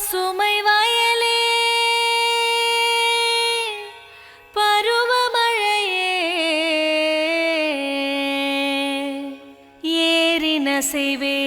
பசுமை வயலே. பருவமழையே ஏறின செய்வே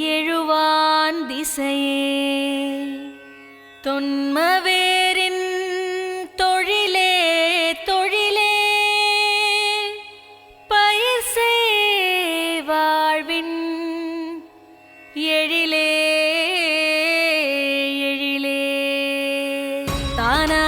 எழுவான் திசையே. தொன்மவேரின் தொழிலே தொழிலே. பயிர் வாழ்வின் தானா?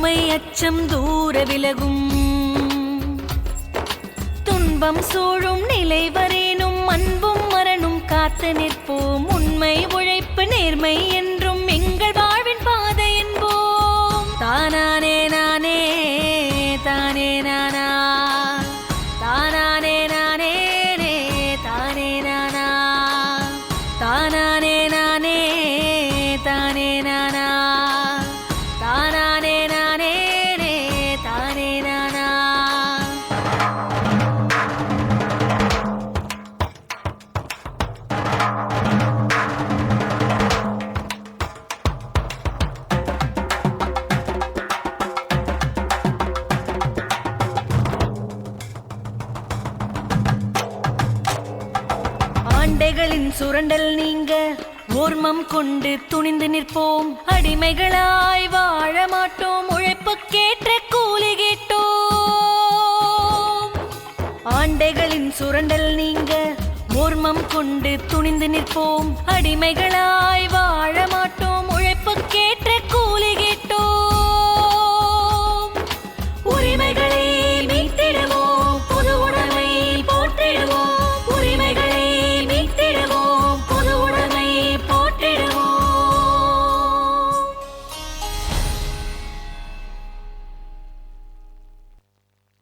வறுமை அச்சம் தூர விலகும். துன்பம் சூழும் நிலை வரேனும் அன்பும் மரணும் காத்து நிற்போம். உண்மை உழைப்பு நேர்மை என்று சண்டைகளின் சுரண்டல் நீங்க ஓர்மம் கொண்டு துணிந்து நிற்போம். அடிமைகளாய் வாழ மாட்டோம் உழைப்புக்கேற்ற கூலி கேட்டோம். ஆண்டைகளின் சுரண்டல் நீங்க ஓர்மம் கொண்டு துணிந்து நிற்போம். அடிமைகளாய் வாழ மாட்டோம்